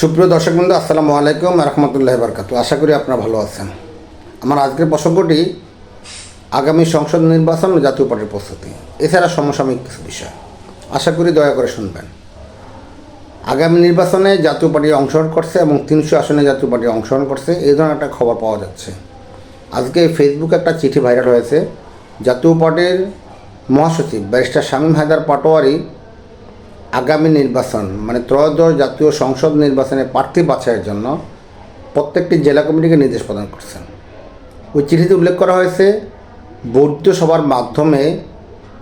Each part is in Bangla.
সুপ্রিয় দর্শক বন্ধু, আসসালামু আলাইকুম রহমতুল্লাহ বারকাতু আশা করি আপনারা ভালো আছেন। আমার আজকের প্রসঙ্গটি আগামী সংসদ নির্বাচন জাতীয় পার্টির প্রস্তুতি, এছাড়া সমসাময়িক কিছু বিষয়। আশা করি দয়া করে শুনবেন। আগামী নির্বাচনে জাতীয় পার্টি অংশগ্রহণ করছে এবং তিনশো আসনে জাতীয় পার্টি অংশগ্রহণ করছে, এই ধরনের একটা খবর পাওয়া যাচ্ছে। আজকে ফেসবুকে একটা চিঠি ভাইরাল হয়েছে। জাতীয় পার্টির মহাসচিব, ব্যারিস্টার শামীম হায়দার পাটোয়ারি আগামী নির্বাচন মানে ত্রয়োদশ জাতীয় সংসদ নির্বাচনে প্রার্থী বাছাইয়ের জন্য প্রত্যেকটি জেলা কমিটিকে নির্দেশ প্রদান করছেন। ওই চিঠিতে উল্লেখ করা হয়েছে বৌদ্ধ সভার মাধ্যমে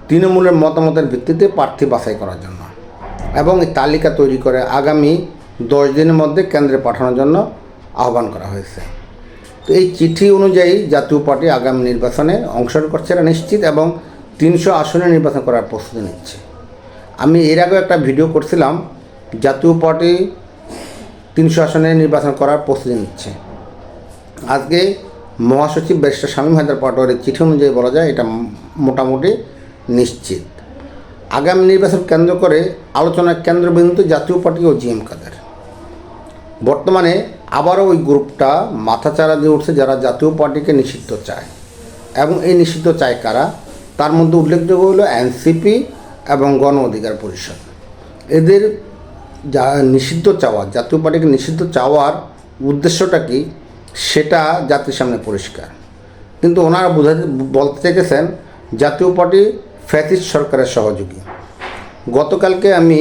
তৃণমূলের মতামতের ভিত্তিতে প্রার্থী বাছাই করার জন্য এবং এই তালিকা তৈরি করে আগামী দশ দিনের মধ্যে কেন্দ্রে পাঠানোর জন্য আহ্বান করা হয়েছে। তো এই চিঠি অনুযায়ী জাতীয় পার্টি আগামী নির্বাচনে অংশগ্রহণ করছে নিশ্চিত এবং তিনশো আসনে নির্বাচন করার প্রস্তুতি নিচ্ছে। আমি এর আগেও একটা ভিডিও করছিলাম, জাতীয় পার্টি তিনশো আসনে নির্বাচন করার প্রস্তুতি নিচ্ছে। আজকে মহাসচিব ব্যারিস্টার স্বামী হায়দার পাটোয়ারির চিঠি অনুযায়ী বলা যায়, এটা মোটামুটি নিশ্চিত। আগামী নির্বাচন কেন্দ্র করে আলোচনার কেন্দ্রবিন্দু জাতীয় পার্টি ও জিএম কাদের। বর্তমানে আবারও ওই গ্রুপটা মাথাচাড়া দিয়ে উঠছে যারা জাতীয় পার্টিকে নিষিদ্ধ চায়। এবং এই নিষিদ্ধ চায় কারা? তার মধ্যে উল্লেখযোগ্য হলো এনসিপি এবং গণ অধিকার পরিষদ। এদের যা নিষিদ্ধ চাওয়া, জাতীয় পার্টিকে নিষিদ্ধ চাওয়ার উদ্দেশ্যটা কি? সেটা জাতির সামনে পরিষ্কার। কিন্তু ওনারা বোঝাতে, বলতে চেয়েছেন, জাতীয় পার্টি ফ্যাসিস্ট সরকারের সহযোগী। গতকালকে আমি,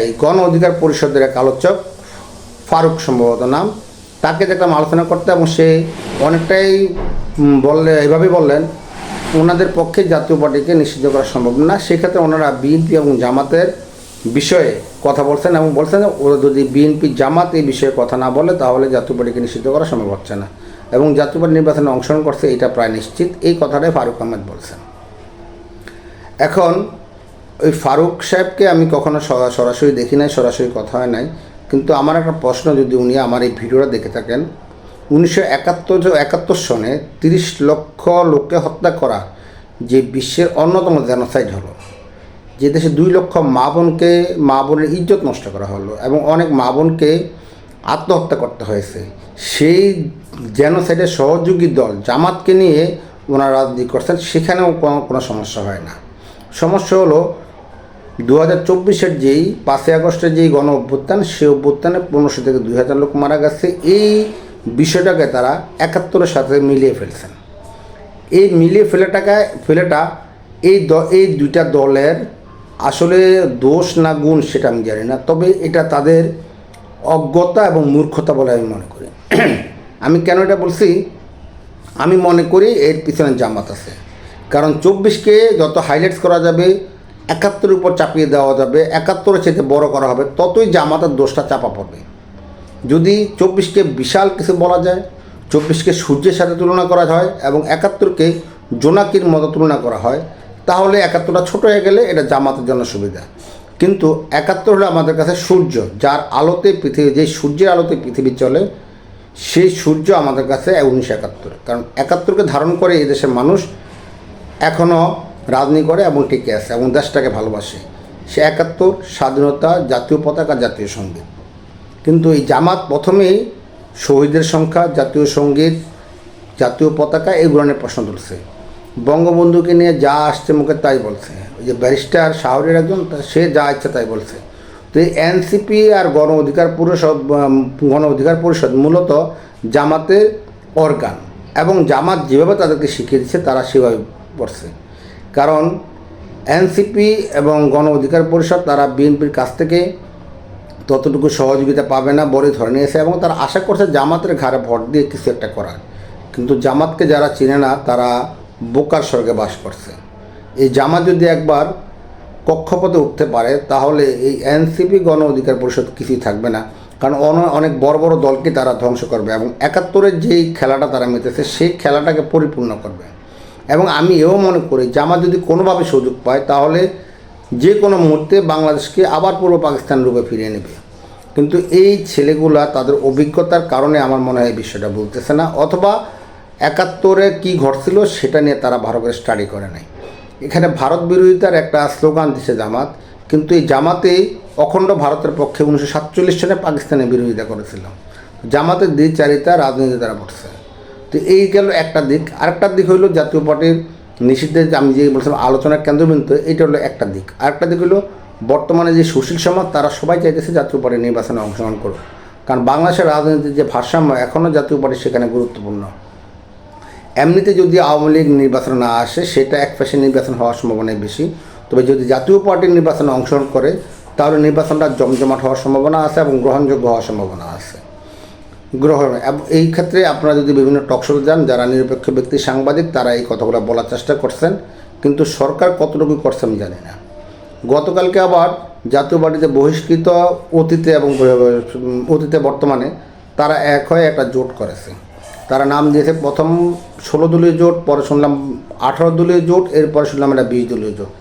এই গণ অধিকার পরিষদের এক আলোচক, ফারুক সম্ভবত নাম, তাকে দেখলাম আলোচনা করতে এবং সে অনেকটাই বললে এভাবে বললেন ওনাদের পক্ষে জাতীয় পার্টিকে নিষিদ্ধ করা সম্ভব না। সেক্ষেত্রে ওনারা বিএনপি এবং জামাতের বিষয়ে কথা বলছেন এবং বলছেন ওরা যদি বিএনপি, জামাত এই বিষয়ে কথা না বলে, তাহলে জাতীয় পার্টিকে নিষিদ্ধ করা সম্ভব হচ্ছে না। এবং জাতীয় পার্টি নির্বাচনে অংশগ্রহণ করছে, এটা প্রায় নিশ্চিত। এই কথাটাই ফারুক আহমেদ বলছেন। এখন ওই ফারুক সাহেবকে আমি কখনো সরা- সরাসরি দেখি নাই, সরাসরি কথা হয় নাই। কিন্তু আমার একটা প্রশ্ন, যদি উনি আমার এই ভিডিওটা দেখে থাকেন উনিশশো একাত্তর একাত্তর সনে তিরিশ লক্ষ লোককে হত্যা করা যে বিশ্বের অন্যতম জেনোসাইড হলো। যে দেশে দুই লক্ষ মা বোনকে, মা বোনের ইজ্জত নষ্ট করা হলো এবং অনেক মা বোনকে আত্মহত্যা করতে হয়েছে। সেই জেনোসাইডের সহযোগী দল জামাতকে নিয়ে ওনারা রাজনীতি করছেন, সেখানেও কোনো কোনো সমস্যা হয় না। সমস্যা হলো দু হাজার চব্বিশের যেই পাঁচই আগস্টের যেই গণ অভ্যুত্থান সেই অভ্যুত্থানে পনেরোশো থেকে দুই হাজার লোক মারা গেছে। এই বিষয়টাকে তারা একাত্তরের সাথে মিলিয়ে ফেলছেন। এই মিলিয়ে ফেলেটাকে, ফেলেটা এই দ, এই দুইটা দলের আসলে দোষ না গুণ সেটা আমি জানি না, তবে এটা তাদের অজ্ঞতা এবং মূর্খতা বলে আমি মনে করি। আমি কেন এটা বলছি? আমি মনে করি এর পিছনে জামাত আছে। কারণ চব্বিশকে যত হাইলাইটস করা যাবে, একাত্তরের উপর চাপিয়ে দেওয়া যাবে, একাত্তরের চেয়ে বড় করা হবে, ততই জামাতের দোষটা চাপা পড়বে। যদি চব্বিশকে বিশাল কিছু বলা যায়, চব্বিশকে সূর্যের সাথে তুলনা করা হয় এবং একাত্তরকে জোনাকির মতো তুলনা করা হয়, তাহলে একাত্তরটা ছোট হয়ে গেলে এটা জামাতের জন্য সুবিধা। কিন্তু একাত্তর হলো আমাদের কাছে সূর্য, যার আলোতে পৃথিবী যে সূর্যের আলোতে পৃথিবী চলে, সেই সূর্য আমাদের কাছে উনিশশো একাত্তর। কারণ একাত্তরকে ধারণ করে এই দেশের মানুষ এখনও রাজনীতি করে এবং টিকে আছে এবং দেশটাকে ভালোবাসে। সে একাত্তর, স্বাধীনতা, জাতীয় পতাকা, জাতীয় সংগীত। কিন্তু এই জামাত প্রথমেই শহীদের সংখ্যা, জাতীয় সংগীত, জাতীয় পতাকা এগুলো নিয়ে প্রশ্ন তুলছে। বঙ্গবন্ধুকে নিয়ে যা আসছে মুখে তাই বলছে। ওই যে ব্যারিস্টার শাহরের একজন সে যা ইচ্ছা তাই বলছে। তো এই এনসিপি আর গণ অধিকার পরিষদ গণ অধিকার পরিষদ মূলত জামাতের অর্গান এবং জামাত যেভাবে তাদেরকে শিখিয়ে দিচ্ছে তারা সেভাবে পড়ছে কারণ এনসিপি এবং গণ অধিকার পরিষদ, তারা বিএনপির কাছ থেকে ততটুকু সহযোগিতা পাবে না বলে ধরে নিয়েছে এবং তারা আশা করছে জামাতের ঘাড়ে ভোট দিয়ে কিছু একটা করার। কিন্তু জামাতকে যারা চিনে না, তারা বোকার স্বর্গে বাস করছে। এই জামাত যদি একবার কক্ষপথে উঠতে পারে, তাহলে এই এনসিপি গণ অধিকার পরিষদ কিছুই থাকবে না। কারণ অন- অনেক বড় বড় দলকে তারা ধ্বংস করবে এবং একাত্তরের যেই খেলাটা তারা মেতেছে, সেই খেলাটাকে পরিপূর্ণ করবে। এবং আমি এও মনে করি, জামাত যদি কোনোভাবে সুযোগ পায়, তাহলে যে কোনো মুহূর্তে বাংলাদেশকে আবার পূর্ব পাকিস্তান রূপে ফিরিয়ে নেবে। কিন্তু এই ছেলেগুলা তাদের অভিজ্ঞতার কারণে আমার মনে হয় বিষয়টা বলতেছে না, অথবা একাত্তরে কি ঘটছিল সেটা নিয়ে তারা ভালো করে স্টাডি করে নাই। এখানে ভারত বিরোধিতার একটা স্লোগান দিছে জামাত, কিন্তু এই জামাতে অখণ্ড ভারতের পক্ষে উনিশশো সাতচল্লিশ সালে পাকিস্তানের বিরোধিতা করেছিল। জামাতের দ্বিচারিতা রাজনীতি দ্বারা পড়ছে তো এই গেল একটা দিক। আরেকটা দিক হলো জাতীয় পার্টির নিষিদ্ধের আমি যে বলছিলাম আলোচনার কেন্দ্রবিন্দু এটা হলো একটা দিক। আরেকটা দিক হলো, বর্তমানে যে সুশীল সমাজ, তারা সবাই চাইতেছে জাতীয় পার্টির নির্বাচনে অংশগ্রহণ করুক। কারণ বাংলাদেশের রাজনীতির যে ভারসাম্য এখনও জাতীয় পার্টি সেখানে গুরুত্বপূর্ণ। এমনিতে যদি আওয়ামী লীগ নির্বাচন না আসে, সেটা এক পাশে নির্বাচন হওয়ার সম্ভাবনাই বেশি। তবে যদি জাতীয় পার্টির নির্বাচনে অংশগ্রহণ করে, তাহলে নির্বাচনটা জমজমাট হওয়ার সম্ভাবনা আছে এবং গ্রহণযোগ্য হওয়ার সম্ভাবনা আছে। গ্রহণ এই ক্ষেত্রে আপনারা যদি বিভিন্ন টকশোতে যান, যারা নিরপেক্ষ ব্যক্তি, সাংবাদিক, তারা এই কথাগুলো বলার চেষ্টা করছেন। কিন্তু সরকার কতটুকু করছে আমি জানি না। গতকালকে আবার জাতীয় পার্টিতে বহিষ্কৃত অতীতে এবং অতীতে বর্তমানে তারা এক হয়ে একটা জোট করেছে। তারা নাম দিয়েছে প্রথম ষোলো দলীয় জোট, পরে শুনলাম আঠারো দলীয় জোট, এরপরে শুনলাম এটা বিশ দলীয় জোট।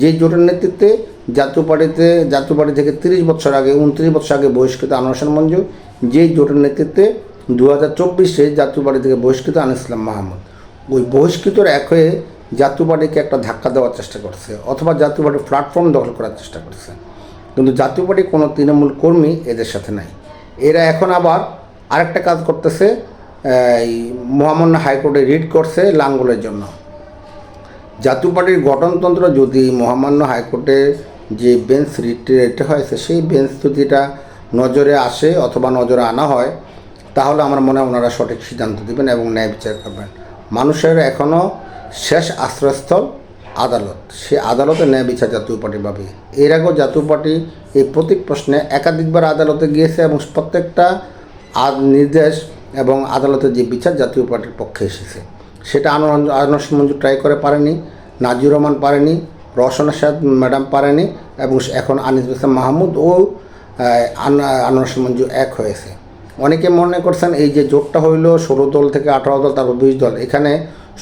যে জোটের নেতৃত্বে জাতীয় পার্টিতে জাতীয় পার্টি থেকে তিরিশ বছর আগে, উনত্রিশ বছর আগে বহিষ্কৃত আনোয়ার মঞ্জু যেই জোটের নেতৃত্বে দু হাজার চব্বিশে জাতীয় পার্টি থেকে বহিষ্কৃত আনিস ইসলাম মাহমুদ, ওই বহিষ্কৃতর এক হয়ে জাতীয় পার্টিকে একটা ধাক্কা দেওয়ার চেষ্টা করছে অথবা জাতীয় পার্টির প্ল্যাটফর্ম দখল করার চেষ্টা করছে। কিন্তু জাতীয় পার্টি কোনো তৃণমূল কর্মী এদের সাথে নাই। এরা এখন আবার আরেকটা কাজ করতেছে এই মহামান্য হাইকোর্টে রিট করছে লাঙ্গলের জন্য। জাতীয় পার্টির গঠনতন্ত্র যদি মহামান্য হাইকোর্টে যে বেঞ্চ রেটে হয়েছে সেই বেঞ্চ যদি এটা নজরে আসে অথবা নজরে আনা হয়, তাহলে আমার মনে হয় ওনারা সঠিক সিদ্ধান্ত দেবেন এবং ন্যায় বিচার করবেন। মানুষের এখনও শেষ আশ্রয়স্থল আদালত। সে আদালতে ন্যায় বিচার জাতীয় পার্টি পাবে। এর আগেও জাতীয় পার্টি এই প্রতীক প্রশ্নে একাধিকবার আদালতে গিয়েছে এবং প্রত্যেকটা নির্দেশ এবং আদালতের যে বিচার জাতীয় পার্টির পক্ষে এসেছে, সেটা আনোয়ার আনোয়ার মঞ্জু ট্রাই করে পারেনি, নাজির রহমান পারেনি, রওশন আসাদ ম্যাডাম পারেনি এবং এখন আনিস ইসলাম মাহমুদ ও আনোয়ার মঞ্জু এক হয়েছে। অনেকে মনে করছেন এই যে জোটটা হইল ষোলো দল থেকে আঠারো দল, তারপর বিশ দল, এখানে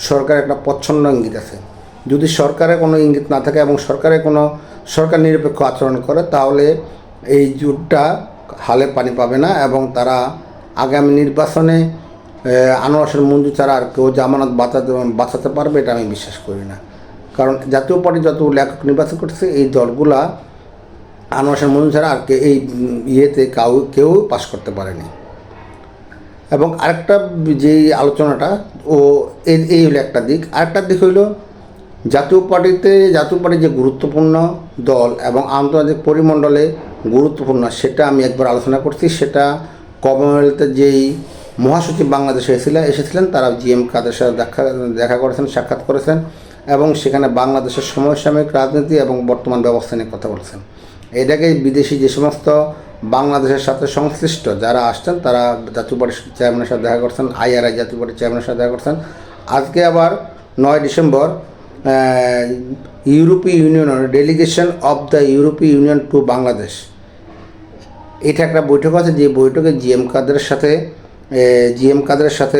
সরকার একটা প্রচ্ছন্ন ইঙ্গিত আছে। যদি সরকারের কোনো ইঙ্গিত না থাকে এবং সরকারের কোনো সরকার নিরপেক্ষ আচরণ করে, তাহলে এই জোটটা হালে পানি পাবে না এবং তারা আগামী নির্বাচনে আনোয়ার মঞ্জু ছাড়া আর কেউ জামানত বাঁচাতে বাঁচাতে পারবে এটা আমি বিশ্বাস করি না। কারণ জাতীয় পার্টি যত লেখক নির্বাচন করছে, এই দলগুলা আনোয়ার মঞ্জু ছাড়া আর এই ইয়েতে কাউ, কেউ পাশ করতে পারেনি। এবং আরেকটা যেই আলোচনাটা, ও এই হলো একটা দিক। আরেকটা দিক হইল, জাতীয় পার্টিতে, জাতীয় পার্টি যে গুরুত্বপূর্ণ দল এবং আন্তর্জাতিক পরিমণ্ডলে গুরুত্বপূর্ণ, সেটা আমি একবার আলোচনা করছি। সেটা কমনওয়েলথের যেই মহাসচিব বাংলাদেশে এসেছিলেন এসেছিলেন, তারা জিএম কাদের সাথে দেখা দেখা করেছেন, সাক্ষাৎ করেছেন এবং সেখানে বাংলাদেশের সমসাময়িক রাজনীতি এবং বর্তমান ব্যবস্থা নিয়ে কথা বলছেন। এটাকে বিদেশি যে সমস্ত বাংলাদেশের সাথে সংশ্লিষ্ট যারা আসছেন, তারা জাতীয় পার্টির চেয়ারম্যানের সাথে দেখা করছেন আইআরআই জাতীয় পার্টির চেয়ারম্যানের সাথে দেখা করছেন। আজকে আবার নয় ডিসেম্বর ইউরোপীয় ইউনিয়নের delegation of the European union to Bangladesh. এটা একটা বৈঠক আছে, যে বৈঠকে জিএম কাদের সাথে জিএম কাদের সাথে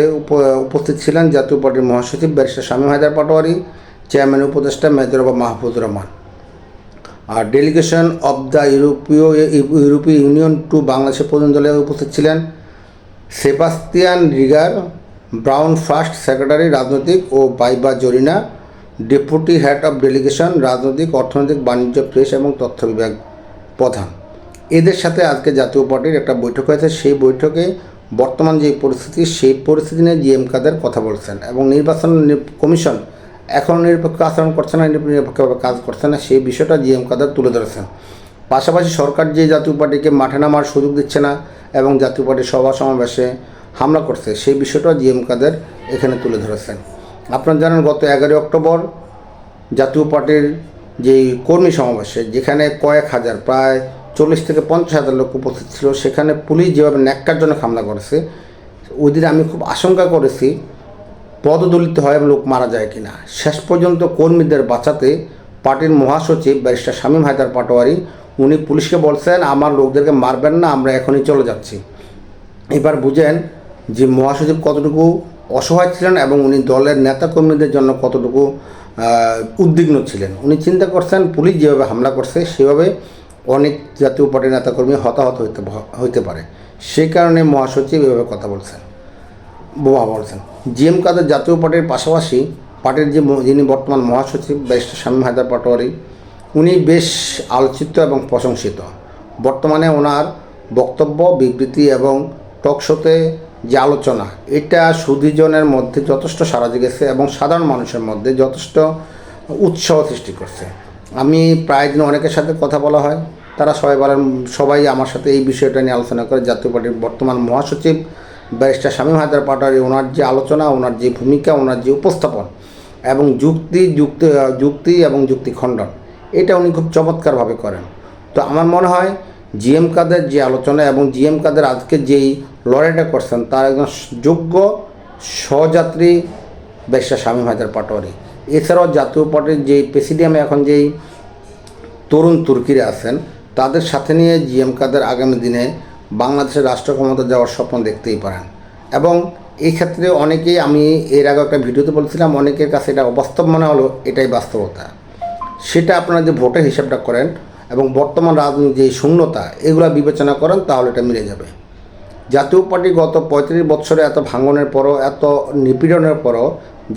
উপস্থিত ছিলেন জাতীয় পার্টির মহাসচিব ব্যারিস্টার শামীম হায়দার পাটোয়ারি চেয়ারম্যান উপদেষ্টা মেজরবা মাহফুজ রহমান। আর delegation of the European European union to বাংলাদেশের প্রতিনিধি উপস্থিত ছিলেন Sebastian Rieger Braun first secretary রাজনৈতিক ও Baiba Zarina deputy head of delegation রাজনৈতিক অর্থনৈতিক বাণিজ্য প্রেস এবং তথ্য বিভাগ প্রধান এদের সাথে আজকে জাতীয় পার্টির একটা বৈঠক হয়েছে। সেই বৈঠকে বর্তমান যে পরিস্থিতি, সেই পরিস্থিতি নিয়ে জিএম কাদের কথা বলছেন এবং নির্বাচন কমিশন এখন নিরপেক্ষ আচরণ করছে না নিরপেক্ষভাবে কাজ করছে না, সেই বিষয়টা জিএম কাদের তুলে ধরেছেন পাশাপাশি সরকার যে জাতীয় পার্টিকে মাঠে নামার সুযোগ দিচ্ছে না এবং জাতীয় পার্টির সভা সমাবেশে হামলা করছে, সেই বিষয়টা জিএম কাদের এখানে তুলে ধরেছেন আপনারা জানেন, গত এগারোই অক্টোবর জাতীয় পার্টির যে কর্মী সমাবেশে, যেখানে কয়েক হাজার, প্রায় চল্লিশ থেকে পঞ্চাশ হাজার লোক উপস্থিত ছিল, সেখানে পুলিশ যেভাবে ন্যাক্কারজনক হামলা করেছে ওই দিন আমি খুব আশঙ্কা করেছি পদদলিত হয় লোক মারা যায় কিনা? শেষ পর্যন্ত কর্মীদের বাঁচাতে পার্টির মহাসচিব ব্যারিস্টার শামীম হায়দার পাটোয়ারি, উনি পুলিশকে বলছেন, আমার লোকদেরকে মারবেন না, আমরা এখনই চলে যাচ্ছি। এবার বুঝেন যে মহাসচিব কতটুকু অসহায় ছিলেন এবং উনি দলের নেতা কর্মীদের জন্য কতটুকু উদ্বিগ্ন ছিলেন। উনি চিন্তা করছেন, পুলিশ যেভাবে হামলা করছে, সেভাবে অনেক জাতীয় পার্টির নেতাকর্মী হতাহত হইতে হইতে পারে। সেই কারণে মহাসচিব এভাবে কথা বলছেন। বোমা বলছেন জিএম কাদের জাতীয় পার্টির পাশাপাশি পার্টির যে যিনি বর্তমান মহাসচিব ব্যারিস্টার শামীম হায়দার পাটোয়ারি, উনি বেশ আলোচিত এবং প্রশংসিত। বর্তমানে ওনার বক্তব্য, বিবৃতি এবং টকশোতে যে আলোচনা, এটা সুদীজনের মধ্যে যথেষ্ট সারা জেগেছে এবং সাধারণ মানুষের মধ্যে যথেষ্ট উৎসাহ সৃষ্টি করছে। আমি প্রায় দিন অনেকের সাথে কথা বলা হয়, তারা সবাই সবাই আমার সাথে এই বিষয়টা নিয়ে আলোচনা করে। জাতীয় পার্টির বর্তমান মহাসচিব ব্যারিস্টার স্বামী হায়দার পাটারি ওনার যে আলোচনা, ওনার যে ভূমিকা, ওনার যে উপস্থাপন এবং যুক্তি যুক্তি যুক্তি এবং যুক্তি খণ্ডন, এটা উনি খুব চমৎকারভাবে করেন। তো আমার মনে হয় জিএম কাদের যে আলোচনা এবং জিএম কাদের আজকে যেই লড়াইটা করছেন, তার একজন যোগ্য সহযাত্রী বেশ্যা স্বামী হায়দার পাটোয়ারি। এছাড়াও জাতীয় পার্টির যে প্রেসিডিয়ামে এখন যেই তরুণ তুর্কিরা আছেন, তাদের সাথে নিয়ে জিএম কাদের আগামী দিনে বাংলাদেশের রাষ্ট্র ক্ষমতা যাওয়ার স্বপ্ন দেখতেই পারেন। এবং এই ক্ষেত্রে অনেকেই আমি এর আগে একটা ভিডিওতে বলছিলাম, অনেকের কাছে এটা অবাস্তব মনে হলো, এটাই বাস্তবতা। সেটা আপনারা যে ভোটের হিসাবটা করেন এবং বর্তমান রাজনীতি যে শূন্যতা, এগুলো বিবেচনা করেন, তাহলে এটা মিলে যাবে। জাতীয় পার্টি গত পঁয়ত্রিশ বছরে এত ভাঙনের পরও, এত নিপীড়নের পরও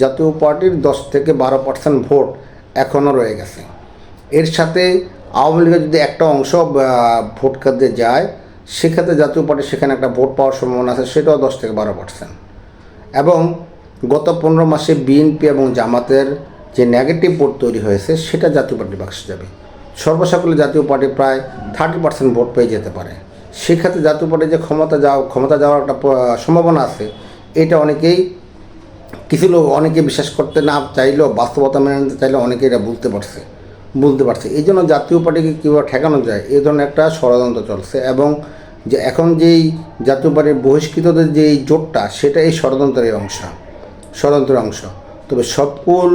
জাতীয় পার্টির দশ থেকে বারো পার্সেন্ট ভোট এখনও রয়ে গেছে। এর সাথে আওয়ামী লীগের যদি একটা অংশ ভোট কাটতে যায় সেক্ষেত্রে জাতীয় পার্টি সেখানে একটা ভোট পাওয়ার সম্ভাবনা আছে, সেটাও দশ থেকে বারো পার্সেন্ট এবং গত পনেরো মাসে বিএনপি এবং জামাতের যে নেগেটিভ ভোট তৈরি হয়েছে, সেটা জাতীয় পার্টি বাক্সে যাবে। সর্বসাকলে জাতীয় পার্টি প্রায় থার্টি পার্সেন্ট ভোট পেয়ে যেতে পারে। সেক্ষেত্রে জাতীয় পার্টির যে ক্ষমতা যাওয়া ক্ষমতা যাওয়ার একটা সম্ভাবনা আছে, এটা অনেকেই কিছু লোক অনেকে বিশ্বাস করতে না চাইলেও, বাস্তবতা মেনে নিতে চাইলেও অনেকে এটা বুঝতে পারছে বুঝতে পারছে। এই জন্য জাতীয় পার্টিকে কীভাবে ঠেকানো যায় এই ধরনের একটা ষড়যন্ত্র চলছে এবং যে এখন যেই জাতীয় পার্টির বহিষ্কৃতদের যেই জোটটা, সেটা এই ষড়যন্ত্রের অংশ ষড়যন্ত্রের অংশ। তবে সবকুল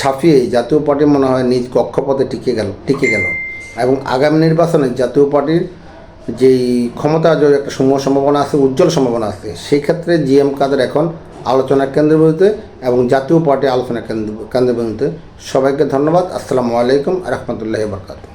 ছাপিয়ে জাতীয় পার্টি মনে হয় নিজ কক্ষপথে টিকে গেল টিকে গেল। এবং আগামী নির্বাচনে জাতীয় পার্টির যেই ক্ষমতা যে একটা সমূহ সম্ভাবনা আছে, উজ্জ্বল সম্ভাবনা আছে, সেই ক্ষেত্রে জিএম কাদের এখন আলোচনার কেন্দ্রবিন্দুতে এবং জাতীয় পার্টি আলোচনা কেন্দ্র, কেন্দ্রবিন্দুতে। সবাইকে ধন্যবাদ। আসসালামু আলাইকুম রহমতুল্লাহ বরকাত